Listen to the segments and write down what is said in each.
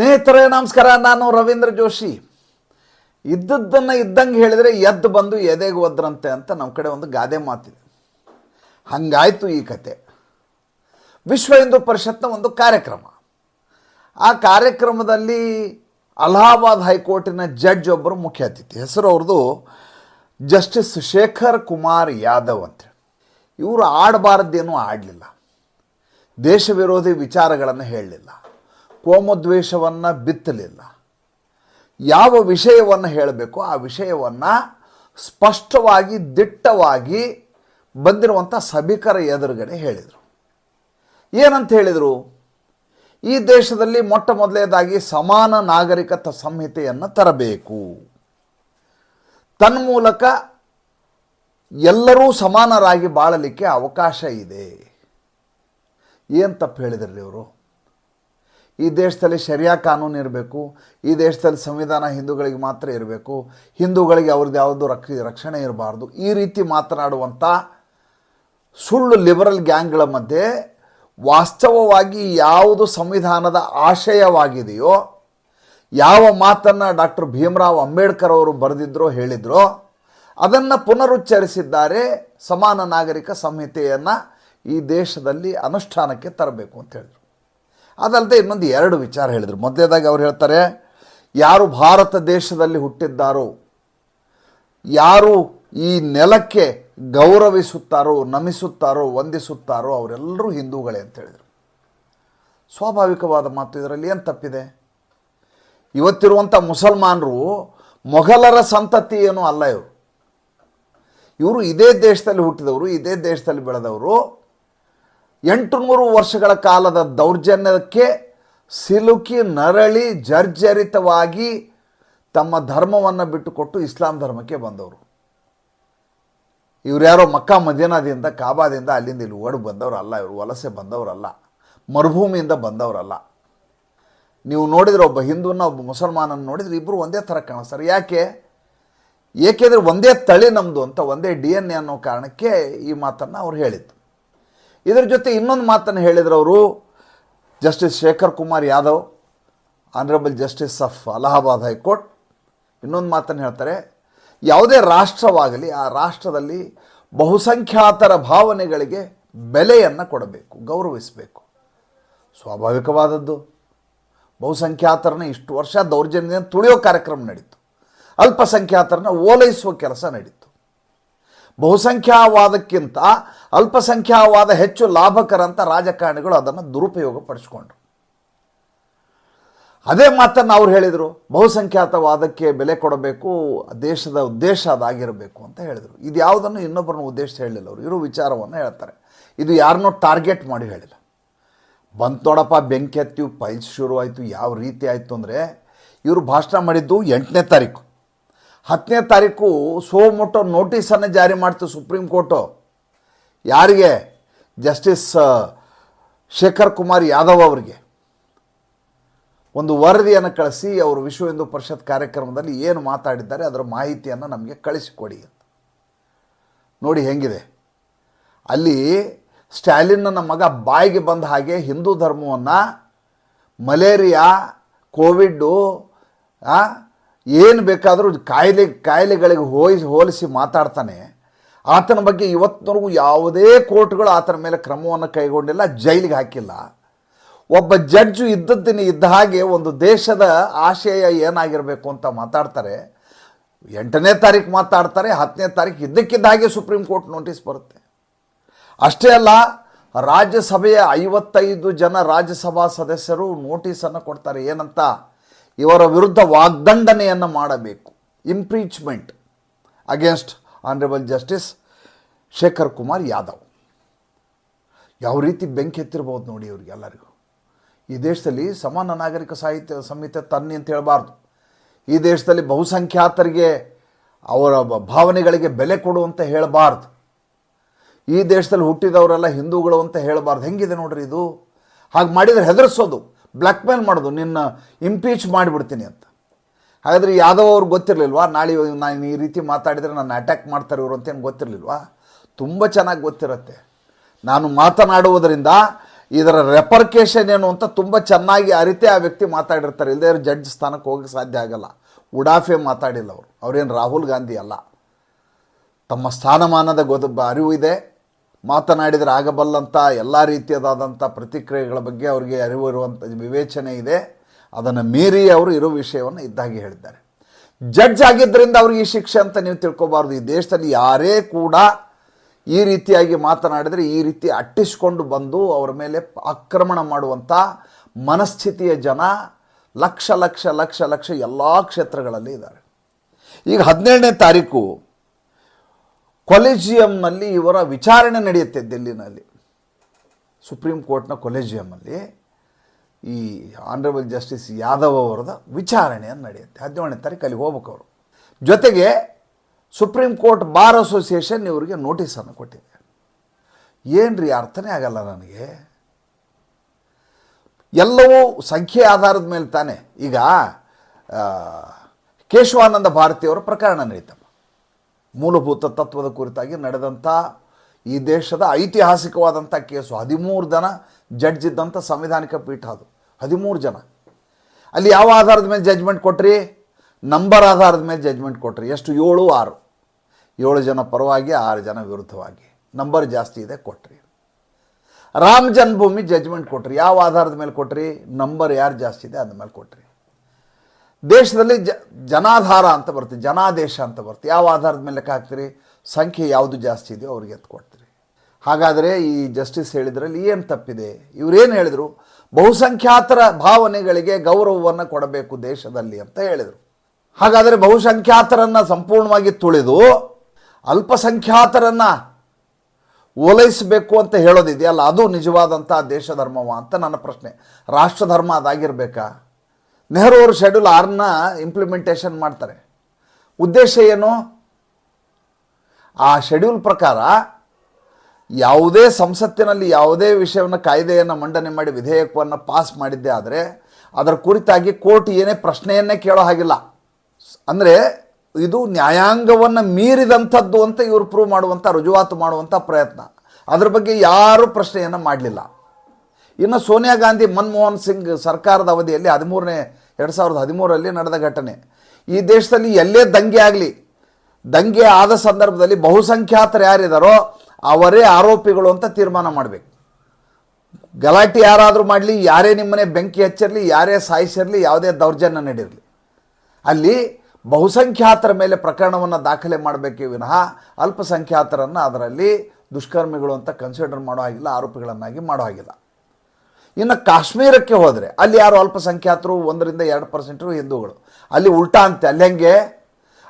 ಸ್ನೇಹಿತರೇ, ನಮಸ್ಕಾರ. ನಾನು ರವೀಂದ್ರ ಜೋಶಿ. ಇದ್ದದ್ದನ್ನು ಇದ್ದಂಗೆ ಹೇಳಿದರೆ ಎದ್ದು ಬಂದು ಎದೆಗೆ ಒದ್ರಂತೆ ಅಂತ ನಮ್ಮ ಕಡೆ ಒಂದು ಗಾದೆ ಮಾತಿದೆ. ಹಂಗಾಯಿತು ಈ ಕತೆ. ವಿಶ್ವ ಹಿಂದೂ ಪರಿಷತ್ನ ಒಂದು ಕಾರ್ಯಕ್ರಮ. ಆ ಕಾರ್ಯಕ್ರಮದಲ್ಲಿ ಅಲಹಾಬಾದ್ ಹೈಕೋರ್ಟಿನ ಜಡ್ಜ್ ಒಬ್ಬರು ಮುಖ್ಯ ಅತಿಥಿ. ಹೆಸರು ಅವ್ರದ್ದು ಜಸ್ಟಿಸ್ ಶೇಖರ್ ಕುಮಾರ್ ಯಾದವ್ ಅಂತೇಳಿ ಇವರು ಆಡಬಾರ್ದೇನೂ ಆಡಲಿಲ್ಲ. ದೇಶ ವಿರೋಧಿ ವಿಚಾರಗಳನ್ನು ಹೇಳಲಿಲ್ಲ. ಕೋಮದ್ವೇಷವನ್ನು ಬಿತ್ತಲಿಲ್ಲ. ಯಾವ ವಿಷಯವನ್ನು ಹೇಳಬೇಕು? ಆ ವಿಷಯವನ್ನು ಸ್ಪಷ್ಟವಾಗಿ, ದಿಟ್ಟವಾಗಿ ಬಂದಿರುವಂಥ ಸಭಿಕರ ಎದುರುಗಡೆ ಹೇಳಿದರು. ಏನಂತ ಹೇಳಿದರು? ಈ ದೇಶದಲ್ಲಿ ಮೊಟ್ಟ ಮೊದಲನೇದಾಗಿ ಸಮಾನ ನಾಗರಿಕತ್ವ ಸಂಹಿತೆಯನ್ನು ತರಬೇಕು. ತನ್ಮೂಲಕ ಎಲ್ಲರೂ ಸಮಾನರಾಗಿ ಬಾಳಲಿಕ್ಕೆ ಅವಕಾಶ ಇದೆ. ಏನು ತಪ್ಪು ಹೇಳಿದ್ರಿ ಇವರು? ಈ ದೇಶದಲ್ಲಿ ಶರಿಯಾ ಕಾನೂನು ಇರಬೇಕು, ಈ ದೇಶದಲ್ಲಿ ಸಂವಿಧಾನ ಹಿಂದೂಗಳಿಗೆ ಮಾತ್ರ ಇರಬೇಕು, ಹಿಂದೂಗಳಿಗೆ ಅವ್ರದ್ದು ಯಾವುದು ರಕ್ಷ, ರಕ್ಷಣೆ ಇರಬಾರ್ದು, ಈ ರೀತಿ ಮಾತನಾಡುವಂಥ ಸುಳ್ಳು ಲಿಬರಲ್ ಗ್ಯಾಂಗ್ಗಳ ಮಧ್ಯೆ ವಾಸ್ತವವಾಗಿ ಯಾವುದು ಸಂವಿಧಾನದ ಆಶಯವಾಗಿದೆಯೋ, ಯಾವ ಮಾತನ್ನು ಡಾಕ್ಟರ್ ಭೀಮರಾವ್ ಅಂಬೇಡ್ಕರ್ ಅವರು ಬರೆದಿದ್ರೋ ಹೇಳಿದ್ರೋ, ಅದನ್ನು ಪುನರುಚ್ಚರಿಸಿದ್ದಾರೆ ಸಮಾನ ನಾಗರಿಕ ಸಂಹಿತೆಯನ್ನು ಈ ದೇಶದಲ್ಲಿ ಅನುಷ್ಠಾನಕ್ಕೆ ತರಬೇಕು ಅಂತ ಹೇಳಿದರು. ಅದಲ್ಲದೆ ಇನ್ನೊಂದು ಎರಡು ವಿಚಾರ ಹೇಳಿದರು. ಮೊದಲೇದಾಗಿ ಅವ್ರು ಹೇಳ್ತಾರೆ, ಯಾರು ಭಾರತ ದೇಶದಲ್ಲಿ ಹುಟ್ಟಿದ್ದಾರೋ, ಯಾರು ಈ ನೆಲಕ್ಕೆ ಗೌರವಿಸುತ್ತಾರೋ, ನಮಿಸುತ್ತಾರೋ, ವಂದಿಸುತ್ತಾರೋ, ಅವರೆಲ್ಲರೂ ಹಿಂದೂಗಳೇ ಅಂತ ಹೇಳಿದರು. ಸ್ವಾಭಾವಿಕವಾದ ಮಾತು ಇದರಲ್ಲಿ. ಏನು ತಪ್ಪಿದೆ? ಇವತ್ತಿರುವಂಥ ಮುಸಲ್ಮಾನರು ಮೊಘಲರ ಸಂತತಿ ಏನೂ ಅಲ್ಲ ಇವರು. ಇವರು ಇದೇ ದೇಶದಲ್ಲಿ ಹುಟ್ಟಿದವರು, ಇದೇ ದೇಶದಲ್ಲಿ ಬೆಳೆದವರು ಎಂಟು ನೂರು ವರ್ಷಗಳ ಕಾಲದ ದೌರ್ಜನ್ಯಕ್ಕೆ ಸಿಲುಕಿ, ನರಳಿ, ಜರ್ಜರಿತವಾಗಿ ತಮ್ಮ ಧರ್ಮವನ್ನು ಬಿಟ್ಟುಕೊಟ್ಟು ಇಸ್ಲಾಂ ಧರ್ಮಕ್ಕೆ ಬಂದವರು. ಇವ್ರು ಯಾರೋ ಮಕ್ಕಾ ಮದೀನಾದಿಂದ, ಕಾಬಾದಿಂದ ಅಲ್ಲಿಂದ ಇಲ್ಲಿ ಓಡಿ ಬಂದವರಲ್ಲ, ಇವರು ವಲಸೆ ಬಂದವರಲ್ಲ, ಮರುಭೂಮಿಯಿಂದ ಬಂದವರಲ್ಲ. ನೀವು ನೋಡಿದ್ರೆ ಒಬ್ಬ ಹಿಂದೂನ, ಒಬ್ಬ ಮುಸಲ್ಮಾನನ್ನು ನೋಡಿದ್ರೆ ಇಬ್ಬರು ಒಂದೇ ಥರ ಕಾಣಿಸ್ತಾರೆ. ಯಾಕೆ? ಏಕೆಂದರೆ ಒಂದೇ ತಳಿ ನಮ್ಮದು ಅಂತ, ಒಂದೇ ಡಿ ಎನ್ ಎ ಅನ್ನೋ ಕಾರಣಕ್ಕೆ ಈ ಮಾತನ್ನು ಅವ್ರು ಹೇಳಿದ್ದು. ಇದರ ಜೊತೆ ಇನ್ನೊಂದು ಮಾತನ್ನು ಹೇಳಿದ್ರು ಅವರು, justice Shekhar Kumar Yadav honourable justice of Allahabad high court. ಇನ್ನೊಂದು ಮಾತನ್ನು ಹೇಳ್ತಾರೆ, ಯಾವುದೇ ರಾಷ್ಟ್ರವಾಗಲಿ ಆ ರಾಷ್ಟ್ರದಲ್ಲಿ ಬಹುಸಂಖ್ಯಾತರ ಭಾವನೆಗಳಿಗೆ ಬೆಲೆಯನ್ನು ಕೊಡಬೇಕು, ಗೌರವಿಸಬೇಕು. ಸ್ವಾಭಾವಿಕವಾದದ್ದು. ಬಹುಸಂಖ್ಯಾತರನ್ನ ಇಷ್ಟು ವರ್ಷ ದೌರ್ಜನ್ಯದಿಂದ ತುಳಿಯೋ ಕಾರ್ಯಕ್ರಮ ನಡೀತು. ಅಲ್ಪಸಂಖ್ಯಾತರನ್ನ ಓಲೈಸುವ ಕೆಲಸ ನಡೀತು. ಬಹುಸಂಖ್ಯಾವಾದಕ್ಕಿಂತ ಅಲ್ಪಸಂಖ್ಯಾವಾದ ಹೆಚ್ಚು ಲಾಭಕರ ಅಂತ ರಾಜಕಾರಣಿಗಳು ಅದನ್ನು ದುರುಪಯೋಗ ಪಡಿಸ್ಕೊಂಡ್ರು ಅದೇ ಮಾತನ್ನು ಅವ್ರು ಹೇಳಿದರು, ಬಹುಸಂಖ್ಯಾತವಾದಕ್ಕೆ ಬೆಲೆ ಕೊಡಬೇಕು, ದೇಶದ ಉದ್ದೇಶ ಅದಾಗಿರಬೇಕು ಅಂತ ಹೇಳಿದರು. ಇದು ಯಾವುದನ್ನು ಇನ್ನೊಬ್ಬರನ್ನ ಉದ್ದೇಶ ಹೇಳಲಿಲ್ಲ ಅವರು, ಇರೋ ವಿಚಾರವನ್ನು ಹೇಳ್ತಾರೆ. ಇದು ಯಾರನ್ನೂ ಟಾರ್ಗೆಟ್ ಮಾಡಿ ಹೇಳಿಲ್ಲ. ಬಂತು ನೋಡಪ್ಪ, ಬೆಂಕಿ ಹತ್ತಿವು ಪೈಲ್ಸ್ ಶುರುವಾಯಿತು, ಯಾವ ರೀತಿ ಆಯಿತು ಅಂದರೆ ಇವರು ಭಾಷಣ ಮಾಡಿದ್ದು ಎಂಟನೇ ತಾರೀಕು. ಹತ್ತನೇ ತಾರೀಕು ಸೋಮೊಟ್ಟೋ ನೋಟಿಸನ್ನು ಜಾರಿ ಮಾಡ್ತು ಸುಪ್ರೀಂ ಕೋರ್ಟು. ಯಾರಿಗೆ? ಜಸ್ಟಿಸ್ ಶೇಖರ್ ಕುಮಾರ್ ಯಾದವ್ ಅವರಿಗೆ. ಒಂದು ವರದಿಯನ್ನು ಕಳಿಸಿ ಅವರು ವಿಶ್ವ ಹಿಂದೂ ಪರಿಷತ್ ಕಾರ್ಯಕ್ರಮದಲ್ಲಿ ಏನು ಮಾತಾಡಿದ್ದಾರೆ, ಅದರ ಮಾಹಿತಿಯನ್ನು ನಮಗೆ ಕಳಿಸಿಕೊಡಿ ಅಂತ. ನೋಡಿ ಹೆಂಗಿದೆ. ಅಲ್ಲಿ ಸ್ಟ್ಯಾಲಿನ್ನ ಮಗ ಬಾಯಿಗೆ ಬಂದ ಹಾಗೆ ಹಿಂದೂ ಧರ್ಮವನ್ನು ಮಲೇರಿಯಾ, ಕೋವಿಡ್ಡು ಏನು ಬೇಕಾದರೂ ಕಾಯಿಲೆ, ಕಾಯಿಲೆಗಳಿಗೆ ಹೋಲಿಸಿ ಹೋಲಿಸಿ ಮಾತಾಡ್ತಾನೆ. ಆತನ ಬಗ್ಗೆ ಇವತ್ತಿನವರೆಗೂ ಯಾವುದೇ ಕೋರ್ಟ್ಗಳು ಆತನ ಮೇಲೆ ಕ್ರಮವನ್ನು ಕೈಗೊಂಡಿಲ್ಲ, ಜೈಲಿಗೆ ಹಾಕಿಲ್ಲ. ಒಬ್ಬ ಜಡ್ಜು ಇದ್ದದ್ದಿನ ಇದ್ದ ಹಾಗೆ ಒಂದು ದೇಶದ ಆಶಯ ಏನಾಗಿರಬೇಕು ಅಂತ ಮಾತಾಡ್ತಾರೆ. ಎಂಟನೇ ತಾರೀಕು ಮಾತಾಡ್ತಾರೆ, ಹತ್ತನೇ ತಾರೀಕು ಇದ್ದಕ್ಕಿದ್ದ ಹಾಗೆ ಸುಪ್ರೀಂ ಕೋರ್ಟ್ ನೋಟಿಸ್ ಬರುತ್ತೆ. ಅಷ್ಟೇ ಅಲ್ಲ, ರಾಜ್ಯಸಭೆಯ ಐವತ್ತೈದು ಜನ ರಾಜ್ಯಸಭಾ ಸದಸ್ಯರು ನೋಟಿಸನ್ನು ಕೊಡ್ತಾರೆ. ಏನಂತ? ಇವರ ವಿರುದ್ಧ ವಾಗ್ದಂಡನೆಯನ್ನು ಮಾಡಬೇಕು. Impeachment against honourable justice Shekhar Kumar Yadav ಯಾವ ರೀತಿ ಬೆಂಕಿ ಎತ್ತಿರ್ಬೋದು ನೋಡಿ ಇವ್ರಿಗೆಲ್ಲರಿಗೂ. ಈ ದೇಶದಲ್ಲಿ ಸಮಾನ ನಾಗರಿಕ ಸಾಹಿತ್ಯ ಸಂಹಿತೆ ತನ್ನಿ ಅಂತ ಹೇಳಬಾರ್ದು. ಈ ದೇಶದಲ್ಲಿ ಬಹುಸಂಖ್ಯಾತರಿಗೆ ಅವರ ಭಾವನೆಗಳಿಗೆ ಬೆಲೆ ಕೊಡು ಅಂತ ಹೇಳಬಾರ್ದು. ಈ ದೇಶದಲ್ಲಿ ಹುಟ್ಟಿದವರೆಲ್ಲ ಹಿಂದೂಗಳು ಅಂತ ಹೇಳಬಾರ್ದು. ಹೆಂಗಿದೆ ನೋಡ್ರಿ ಇದು? ಹಾಗೆ ಮಾಡಿದರೆ ಹೆದರ್ಸೋದು. ಬ್ಲ್ಯಾಕ್ ಮೇಲ್ ಮಾಡೋದು, ನಿನ್ನ ಇಂಪೀಚ್ ಮಾಡಿಬಿಡ್ತೀನಿ ಅಂತ. ಹಾಗಾದರೆ ಯಾದವ್ ಅವ್ರು ಗೊತ್ತಿರಲಿಲ್ವಾ? ನಾಳೆ ನಾನು ಈ ರೀತಿ ಮಾತಾಡಿದರೆ ನನ್ನ ಅಟ್ಯಾಕ್ ಮಾಡ್ತಾರೆ ಇವರು ಅಂತೇನು ಗೊತ್ತಿರಲಿಲ್ವಾ? ತುಂಬ ಚೆನ್ನಾಗಿ ಗೊತ್ತಿರುತ್ತೆ. ನಾನು ಮಾತನಾಡುವುದರಿಂದ ಇದರ ರೆಪರ್ಕೇಷನ್ ಏನು ಅಂತ ತುಂಬ ಚೆನ್ನಾಗಿ ಅರಿತೆ ಆ ವ್ಯಕ್ತಿ ಮಾತಾಡಿರ್ತಾರೆ. ಇಲ್ಲದೇ ಜಡ್ಜ್ ಸ್ಥಾನಕ್ಕೆ ಹೋಗಕ್ಕೆ ಸಾಧ್ಯ ಆಗಲ್ಲ. ಉಡಾಫೆ ಮಾತಾಡಿಲ್ಲ ಅವರು. ಅವರೇನು ರಾಹುಲ್ ಗಾಂಧಿ ಅಲ್ಲ. ತಮ್ಮ ಸ್ಥಾನಮಾನದ ಗೊತ್ತ ಅರಿವು ಇದೆ. ಮಾತನಾಡಿದರೆ ಆಗಬಲ್ಲಂಥ ಎಲ್ಲ ರೀತಿಯದಾದಂಥ ಪ್ರತಿಕ್ರಿಯೆಗಳ ಬಗ್ಗೆ ಅವರಿಗೆ ಅರಿವು ಇರುವಂಥ ವಿವೇಚನೆ ಇದೆ. ಅದನ್ನು ಮೀರಿ ಅವರು ಇರೋ ವಿಷಯವನ್ನು ಇದ್ದಾಗಿ ಹೇಳಿದ್ದಾರೆ. ಜಡ್ಜ್ ಆಗಿದ್ದರಿಂದ ಅವ್ರಿಗೆ ಈ ಶಿಕ್ಷೆ ಅಂತ ನೀವು ತಿಳ್ಕೊಬಾರ್ದು. ಈ ದೇಶದಲ್ಲಿ ಯಾರೇ ಕೂಡ ಈ ರೀತಿಯಾಗಿ ಮಾತನಾಡಿದರೆ ಈ ರೀತಿ ಅಟ್ಟಿಸ್ಕೊಂಡು ಬಂದು ಅವರ ಮೇಲೆ ಆಕ್ರಮಣ ಮಾಡುವಂಥ ಮನಸ್ಥಿತಿಯ ಜನ ಲಕ್ಷ ಲಕ್ಷ ಲಕ್ಷ ಲಕ್ಷ ಎಲ್ಲ ಕ್ಷೇತ್ರಗಳಲ್ಲಿ ಇದ್ದಾರೆ. ಈಗ ಹದಿನೇಳನೇ ತಾರೀಕು ಕೊಲೆಜಿಯಂನಲ್ಲಿ ಇವರ ವಿಚಾರಣೆ ನಡೆಯುತ್ತೆ ದಿಲ್ಲಿನಲ್ಲಿ. ಸುಪ್ರೀಂ ಕೋರ್ಟ್ನ ಕೊಲೆಜಿಯಂನಲ್ಲಿ ಈ ಆನರಬಲ್ ಜಸ್ಟಿಸ್ ಯಾದವ್ ಅವರದ ವಿಚಾರಣೆಯನ್ನು ನಡೆಯುತ್ತೆ. ಹದಿನೇಳನೇ ತಾರೀಕು ಅಲ್ಲಿಗೆ ಹೋಗ್ಬೇಕು ಅವರು. ಜೊತೆಗೆ ಸುಪ್ರೀಂ ಕೋರ್ಟ್ ಬಾರ್ ಅಸೋಸಿಯೇಷನ್ ಇವರಿಗೆ ನೋಟಿಸನ್ನು ಕೊಟ್ಟಿದೆ. ಏನು ರೀ ಅರ್ಥನೇ ಆಗಲ್ಲ ನನಗೆ. ಎಲ್ಲವೂ ಸಂಖ್ಯೆ ಆಧಾರದ ಮೇಲೆ ತಾನೇ. ಈಗ ಕೇಶವಾನಂದ ಭಾರತಿಯವರ ಪ್ರಕರಣ ನಡೀತಮ್ಮ ಮೂಲಭೂತ ತತ್ವದ ಕುರಿತಾಗಿ ನಡೆದಂಥ ಈ ದೇಶದ ಐತಿಹಾಸಿಕವಾದಂಥ ಕೇಸು. ಹದಿಮೂರು ಜನ ಜಡ್ಜ್ ಇದ್ದಂಥ ಸಂವಿಧಾನಿಕ ಪೀಠ ಅದು. ಹದಿಮೂರು ಜನ. ಅಲ್ಲಿ ಯಾವ ಆಧಾರದ ಮೇಲೆ ಜಜ್ಮೆಂಟ್ ಕೊಟ್ರಿ? ನಂಬರ್ ಆಧಾರದ ಮೇಲೆ ಜಜ್ಮೆಂಟ್ ಕೊಟ್ರಿ. ಎಷ್ಟು? ಏಳು, ಆರು. ಏಳು ಜನ ಪರವಾಗಿ, ಆರು ಜನ ವಿರುದ್ಧವಾಗಿ. ನಂಬರ್ ಜಾಸ್ತಿ ಇದೆ, ಕೊಟ್ರಿ. ರಾಮ ಜನ್ಮಭೂಮಿ ಜಜ್ಮೆಂಟ್ ಕೊಟ್ರಿ. ಯಾವ ಆಧಾರದ ಮೇಲೆ ಕೊಟ್ರಿ? ನಂಬರ್ ಯಾರು ಜಾಸ್ತಿ ಇದೆ, ಅದ್ರ ಮೇಲೆ ಕೊಟ್ರಿ. ದೇಶದಲ್ಲಿ ಜ, ಜನಾಧಾರ ಅಂತ ಬರುತ್ತೆ, ಜನಾದೇಶ ಅಂತ ಬರುತ್ತೆ. ಯಾವ ಆಧಾರದ ಮೇಲೆ ಲೆಕ್ಕ ಹಾಕ್ತೀರಿ? ಸಂಖ್ಯೆ ಯಾವುದು ಜಾಸ್ತಿ ಇದೆಯೋ ಅವ್ರಿಗೆ ಎತ್ತು ಕೊಡ್ತೀರಿ. ಹಾಗಾದರೆ ಈ ಜಸ್ಟಿಸ್ ಹೇಳಿದ್ರಲ್ಲಿ ಏನು ತಪ್ಪಿದೆ? ಇವರೇನು ಹೇಳಿದರು? ಬಹುಸಂಖ್ಯಾತರ ಭಾವನೆಗಳಿಗೆ ಗೌರವವನ್ನು ಕೊಡಬೇಕು ದೇಶದಲ್ಲಿ ಅಂತ ಹೇಳಿದರು. ಹಾಗಾದರೆ ಬಹುಸಂಖ್ಯಾತರನ್ನು ಸಂಪೂರ್ಣವಾಗಿ ತುಳಿದು ಅಲ್ಪಸಂಖ್ಯಾತರನ್ನು ಓಲೈಸಬೇಕು ಅಂತ ಹೇಳೋದಿದೆಯಲ್ಲ, ಅದು ನಿಜವಾದಂಥ ದೇಶ ಧರ್ಮವ ಅಂತ ನನ್ನ ಪ್ರಶ್ನೆ. ರಾಷ್ಟ್ರ ಧರ್ಮ ಅದಾಗಿರಬೇಕಾ? ನೆಹರು ಅವರು ಶೆಡ್ಯೂಲ್ ಆರ್ನ ಇಂಪ್ಲಿಮೆಂಟೇಷನ್ ಮಾಡ್ತಾರೆ. ಉದ್ದೇಶ ಏನು? ಆ ಶೆಡ್ಯೂಲ್ ಪ್ರಕಾರ ಯಾವುದೇ ಸಂಸತ್ತಿನಲ್ಲಿ ಯಾವುದೇ ವಿಷಯವನ್ನು ಕಾಯ್ದೆಯನ್ನು ಮಂಡನೆ ಮಾಡಿ ವಿಧೇಯಕವನ್ನು ಪಾಸ್ ಮಾಡಿದ್ದೇ ಆದರೆ ಅದರ ಕುರಿತಾಗಿ ಕೋರ್ಟ್ ಏನೇ ಪ್ರಶ್ನೆಯನ್ನೇ ಕೇಳೋ ಹಾಗಿಲ್ಲ. ಅಂದರೆ ಇದು ನ್ಯಾಯಾಂಗವನ್ನು ಮೀರಿದಂಥದ್ದು ಅಂತ ಇವರು ಪ್ರೂವ್ ಮಾಡುವಂಥ ರುಜುವಾತು ಮಾಡುವಂಥ ಪ್ರಯತ್ನ. ಅದ್ರ ಬಗ್ಗೆ ಯಾರೂ ಪ್ರಶ್ನೆಯನ್ನು ಮಾಡಲಿಲ್ಲ. ಇನ್ನು ಸೋನಿಯಾ ಗಾಂಧಿ, ಮನಮೋಹನ್ ಸಿಂಗ್ ಸರ್ಕಾರದ ಅವಧಿಯಲ್ಲಿ ಹದಿಮೂರನೇ ಎರಡು ಸಾವಿರದ ಹದಿಮೂರರಲ್ಲಿ ನಡೆದ ಘಟನೆ. ಈ ದೇಶದಲ್ಲಿ ಎಲ್ಲೇ ದಂಗೆ ಆಗಲಿ, ದಂಗೆ ಆದ ಸಂದರ್ಭದಲ್ಲಿ ಬಹುಸಂಖ್ಯಾತರು ಯಾರಿದ್ದಾರೋ ಅವರೇ ಆರೋಪಿಗಳು ಅಂತ ತೀರ್ಮಾನ ಮಾಡಬೇಕು. ಗಲಾಟೆ ಯಾರಾದರೂ ಮಾಡಲಿ, ಯಾರೇ ನಿಮ್ಮನೆ ಬೆಂಕಿ ಹಚ್ಚಿರಲಿ, ಯಾರೇ ಸಾಯಿಸಿರಲಿ, ಯಾವುದೇ ದೌರ್ಜನ್ಯ ನಡೀರಲಿ. ಅಲ್ಲಿ ಬಹುಸಂಖ್ಯಾತರ ಮೇಲೆ ಪ್ರಕರಣವನ್ನು ದಾಖಲೆ ಮಾಡಬೇಕೇ ವಿನಃ ಅಲ್ಪಸಂಖ್ಯಾತರನ್ನು ಅದರಲ್ಲಿ ದುಷ್ಕರ್ಮಿಗಳು ಅಂತ ಕನ್ಸಿಡರ್ ಮಾಡೋ ಹಾಗಿಲ್ಲ, ಆರೋಪಿಗಳನ್ನಾಗಿ ಮಾಡೋ ಹಾಗಿಲ್ಲ. ಇನ್ನು ಕಾಶ್ಮೀರಕ್ಕೆ ಹೋದರೆ, ಅಲ್ಲಿ ಯಾರು ಅಲ್ಪಸಂಖ್ಯಾತರು ಒಂದರಿಂದ ಎರಡು ಪರ್ಸೆಂಟರು ಹಿಂದೂಗಳು. ಅಲ್ಲಿ ಉಲ್ಟಾ ಅಂತೆ, ಅಲ್ಲಿ ಹೆಂಗೆ?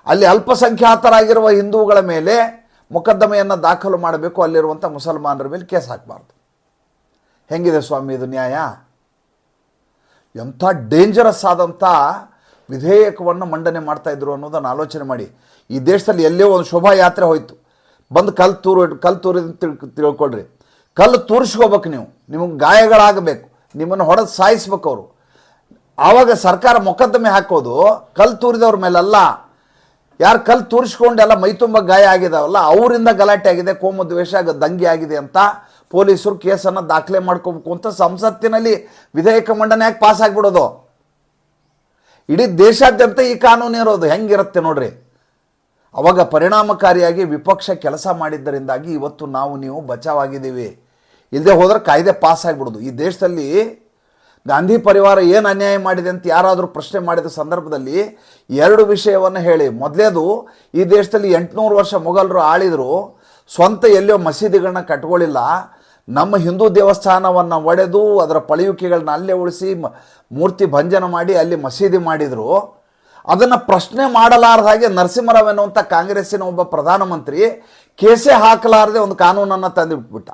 ಅಲ್ಲಿ ಅಲ್ಪಸಂಖ್ಯಾತರಾಗಿರುವ ಹಿಂದೂಗಳ ಮೇಲೆ ಮೊಕದ್ದಮೆಯನ್ನು ದಾಖಲು ಮಾಡಬೇಕು ಅಲ್ಲಿರುವಂಥ ಮುಸಲ್ಮಾನರ ಮೇಲೆ ಕೇಸ್ ಹಾಕಬಾರ್ದು. ಹೆಂಗಿದೆ ಸ್ವಾಮಿ ಇದು ನ್ಯಾಯ? ಎಂಥ ಡೇಂಜರಸ್ ಆದಂಥ ವಿಧೇಯಕವನ್ನು ಮಂಡನೆ ಮಾಡ್ತಾ ಇದ್ರು ಅನ್ನೋದನ್ನು ಆಲೋಚನೆ ಮಾಡಿ. ಈ ದೇಶದಲ್ಲಿ ಎಲ್ಲೇ ಒಂದು ಶೋಭಾಯಾತ್ರೆ ಹೋಯ್ತು. ಬಂದು ಕಲ್ತೂರು ತೂರು ಕಲ್ಲು ತೂರಿದ ತಿಳ್ ತಿಳ್ಕೊಳ್ರಿ. ಕಲ್ಲು ತೂರಿಸ್ಕೋಬೇಕು ನೀವು. ನಿಮಗೆ ಗಾಯಗಳಾಗಬೇಕು. ನಿಮ್ಮನ್ನು ಹೊಡೆದು ಸಾಯಿಸ್ಬೇಕು ಅವರು. ಆವಾಗ ಸರ್ಕಾರ ಮೊಕದ್ದಮೆ ಹಾಕೋದು ಕಲ್ಲು ತೂರಿದವ್ರ ಮೇಲಲ್ಲ. ಯಾರು ಕಲ್ಲು ತೂರಿಸ್ಕೊಂಡೆಲ್ಲ ಮೈ ತುಂಬ ಗಾಯ ಆಗಿದಾವಲ್ಲ, ಅವರಿಂದ ಗಲಾಟೆ ಆಗಿದೆ, ಕೋಮು ದ್ವೇಷ ಆಗ- ದಂಗೆ ಆಗಿದೆ ಅಂತ ಪೊಲೀಸರು ಕೇಸನ್ನು ದಾಖಲೆ ಮಾಡ್ಕೋಬೇಕು ಅಂತ ಸಂಸತ್ತಿನಲ್ಲಿ ವಿಧೇಯಕ ಮಂಡನೆ ಯಾಕೆ ಪಾಸ್ ಆಗಿಬಿಡೋದು? ಇಡೀ ದೇಶಾದ್ಯಂತ ಈ ಕಾನೂನು ಇರೋದು. ಹೆಂಗಿರುತ್ತೆ ನೋಡ್ರಿ. ಅವಾಗ ಪರಿಣಾಮಕಾರಿಯಾಗಿ ವಿಪಕ್ಷ ಕೆಲಸ ಮಾಡಿದ್ದರಿಂದಾಗಿ ಇವತ್ತು ನಾವು ನೀವು ಬಚಾವಾಗಿದ್ದೀವಿ. ಇಲ್ಲದೆ ಹೋದರೆ ಕಾಯ್ದೆ ಪಾಸ್ ಆಗಿಬಿಡೋದು. ಈ ದೇಶದಲ್ಲಿ ಗಾಂಧಿ ಪರಿವಾರ ಏನು ಅನ್ಯಾಯ ಮಾಡಿದೆ ಅಂತ ಯಾರಾದರೂ ಪ್ರಶ್ನೆ ಮಾಡಿದ ಸಂದರ್ಭದಲ್ಲಿ ಎರಡು ವಿಷಯವನ್ನು ಹೇಳಿ. ಮೊದಲೇದು, ಈ ದೇಶದಲ್ಲಿ ಎಂಟುನೂರು ವರ್ಷ ಮೊಘಲರು ಆಳಿದರು, ಸ್ವಂತ ಎಲ್ಲೋ ಮಸೀದಿಗಳನ್ನ ಕಟ್ಕೊಳ್ಳಿಲ್ಲ ನಮ್ಮ ಹಿಂದೂ ದೇವಸ್ಥಾನವನ್ನು ಒಡೆದು ಅದರ ಪಳಿಯುಕೆಗಳನ್ನ ಅಲ್ಲೇ ಉಳಿಸಿ ಮೂರ್ತಿ ಭಂಜನ ಮಾಡಿ ಅಲ್ಲಿ ಮಸೀದಿ ಮಾಡಿದರು. ಅದನ್ನು ಪ್ರಶ್ನೆ ಮಾಡಲಾರದ ಹಾಗೆ ನರಸಿಂಹರಾವ್ ಎನ್ನುವಂಥ ಕಾಂಗ್ರೆಸ್ಸಿನ ಒಬ್ಬ ಪ್ರಧಾನಮಂತ್ರಿ ಕೇಸೇ ಹಾಕಲಾರದೆ ಒಂದು ಕಾನೂನನ್ನು ತಂದುಬಿಟ್ಬಿಟ್ಟ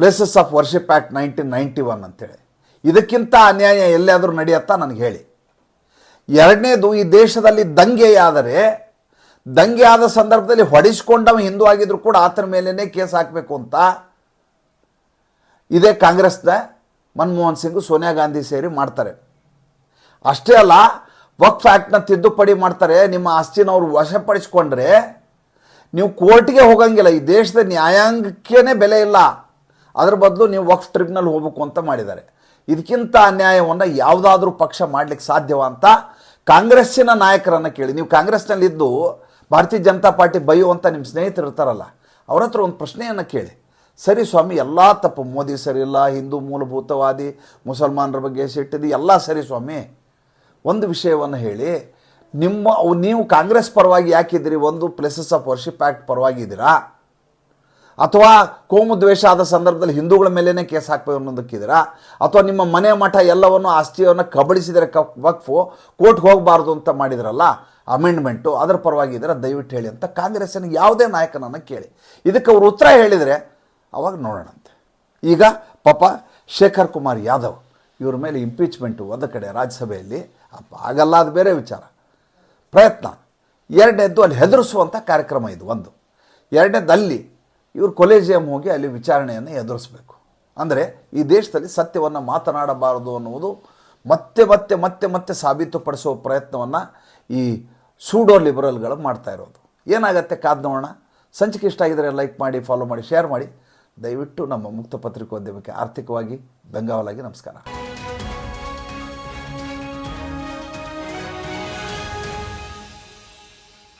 places of worship act nineteen ninety one ಅಂತೇಳಿ ಇದಕ್ಕಿಂತ ಅನ್ಯಾಯ ಎಲ್ಲಿಯಾದರೂ ನಡೆಯತ್ತಾ ನನಗೆ ಹೇಳಿ. ಎರಡನೇದು ಈ ದೇಶದಲ್ಲಿ ದಂಗೆಯಾದರೆ ದಂಗೆ ಆದ ಸಂದರ್ಭದಲ್ಲಿ ಹೊಡಿಸ್ಕೊಂಡವ ಹಿಂದೂ ಆಗಿದ್ರು ಕೂಡ ಆತನ ಮೇಲೇ ಕೇಸ್ ಹಾಕಬೇಕು ಅಂತ ಇದೇ ಕಾಂಗ್ರೆಸ್ನ ಮನಮೋಹನ್ ಸಿಂಗ್ ಸೋನಿಯಾ ಗಾಂಧಿ ಸೇರಿ ಮಾಡ್ತಾರೆ. ಅಷ್ಟೇ ಅಲ್ಲ, ವಕ್ಫ್ ಆ್ಯಕ್ಟ್ನ ತಿದ್ದುಪಡಿ ಮಾಡ್ತಾರೆ, ನಿಮ್ಮ ಆಸ್ತಿನ ಅವರು ವಶಪಡಿಸ್ಕೊಂಡ್ರೆ ನೀವು ಕೋರ್ಟ್ಗೆ ಹೋಗಂಗಿಲ್ಲ, ಈ ದೇಶದ ನ್ಯಾಯಾಂಗಕ್ಕೇ ಬೆಲೆ ಇಲ್ಲ. ಅದರ ಬದಲು ನೀವು ವಕ್ಫ್ ಟ್ರಿಬ್ಯುನಲ್ ಹೋಗಬೇಕು ಅಂತ ಮಾಡಿದ್ದಾರೆ. ಇದಕ್ಕಿಂತ ಅನ್ಯಾಯವನ್ನು ಯಾವುದಾದ್ರೂ ಪಕ್ಷ ಮಾಡಲಿಕ್ಕೆ ಸಾಧ್ಯವ ಅಂತ ಕಾಂಗ್ರೆಸ್ಸಿನ ನಾಯಕರನ್ನು ಕೇಳಿ. ನೀವು ಕಾಂಗ್ರೆಸ್ನಲ್ಲಿದ್ದು ಭಾರತೀಯ ಜನತಾ ಪಾರ್ಟಿ ಬೈಯುವಂಥ ನಿಮ್ಮ ಸ್ನೇಹಿತರು ಇರ್ತಾರಲ್ಲ, ಅವ್ರ ಹತ್ರ ಒಂದು ಪ್ರಶ್ನೆಯನ್ನು ಕೇಳಿ. ಸರಿ ಸ್ವಾಮಿ, ಎಲ್ಲ ತಪ್ಪು. ಮೋದಿ ಸರಿ ಇಲ್ಲ ಹಿಂದೂ ಮೂಲಭೂತವಾದಿ, ಮುಸಲ್ಮಾನರ ಬಗ್ಗೆ ಸಿಟ್ಟಿದ್ದು, ಎಲ್ಲ ಸರಿ ಸ್ವಾಮಿ. ಒಂದು ವಿಷಯವನ್ನು ಹೇಳಿ, ನಿಮ್ಮ ನೀವು ಕಾಂಗ್ರೆಸ್ ಪರವಾಗಿ ಯಾಕಿದ್ದೀರಿ ಒಂದು ಪ್ಲೇಸಸ್ ಆಫ್ ವರ್ಷಿಪ್ ಆ್ಯಕ್ಟ್ ಪರವಾಗಿದ್ದೀರಾ ಅಥವಾ ಕೋಮು ದ್ವೇಷ ಆದ ಸಂದರ್ಭದಲ್ಲಿ ಹಿಂದೂಗಳ ಮೇಲೇ ಕೇಸ್ ಹಾಕ್ಬೇಕು ಅನ್ನೋದಕ್ಕಿದ್ದೀರಾ ಅಥವಾ ನಿಮ್ಮ ಮನೆ ಮಠ ಎಲ್ಲವನ್ನು, ಆಸ್ತಿಯನ್ನು ಕಬಳಿಸಿದರೆ ವಕ್ಫು, ಕೋರ್ಟ್ಗೆ ಹೋಗಬಾರ್ದು ಅಂತ ಮಾಡಿದ್ರಲ್ಲ ಅಮೆಂಡ್ಮೆಂಟು ಅದರ ಪರವಾಗಿದ್ದೀರಾ ದಯವಿಟ್ಟು ಹೇಳಿ ಅಂತ ಕಾಂಗ್ರೆಸ್ಸಿನ ಯಾವುದೇ ನಾಯಕನನ್ನು ಕೇಳಿ. ಇದಕ್ಕೆ ಅವರು ಉತ್ತರ ಹೇಳಿದರೆ ಅವಾಗ ನೋಡೋಣಂತೆ. ಈಗ ಪಾಪ ಶೇಖರ್ ಕುಮಾರ್ ಯಾದವ್ ಇವ್ರ ಮೇಲೆ ಇಂಪೀಚ್ಮೆಂಟು ಒಂದು ಕಡೆ ರಾಜ್ಯಸಭೆಯಲ್ಲಿ ಆಗಲ್ಲ ಅದು ಬೇರೆ ವಿಚಾರ. ಪ್ರಯತ್ನ. ಎರಡನೇದ್ದು ಅಲ್ಲಿ ಹೆದರಿಸುವಂಥ ಕಾರ್ಯಕ್ರಮ ಇದು, ಒಂದು. ಎರಡನೇದು ಅಲ್ಲಿ ಇವರು ಕೊಲೇಜಿಯಂ ಹೋಗಿ ಅಲ್ಲಿ ವಿಚಾರಣೆಯನ್ನು ಎದುರಿಸಬೇಕು. ಅಂದರೆ ಈ ದೇಶದಲ್ಲಿ ಸತ್ಯವನ್ನು ಮಾತನಾಡಬಾರದು ಅನ್ನುವುದು ಮತ್ತೆ ಮತ್ತೆ ಮತ್ತೆ ಮತ್ತೆ ಸಾಬೀತುಪಡಿಸುವ ಪ್ರಯತ್ನವನ್ನು ಈ ಸೂಡೋ ಲಿಬರಲ್ಗಳು ಮಾಡ್ತಾ ಇರೋದು. ಏನಾಗತ್ತೆ ಕಾದ್ ನೋಡೋಣ. ಸಂಚಿಕೆ ಇಷ್ಟ ಆಗಿದರೆ ಲೈಕ್ ಮಾಡಿ, ಫಾಲೋ ಮಾಡಿ, ಶೇರ್ ಮಾಡಿ. ದಯವಿಟ್ಟು ನಮ್ಮ ಮುಕ್ತ ಪತ್ರಿಕೋದ್ಯಮಕ್ಕೆ ಆರ್ಥಿಕವಾಗಿ ಬೆಂಗಾವಲಾಗಿ ನಮಸ್ಕಾರ.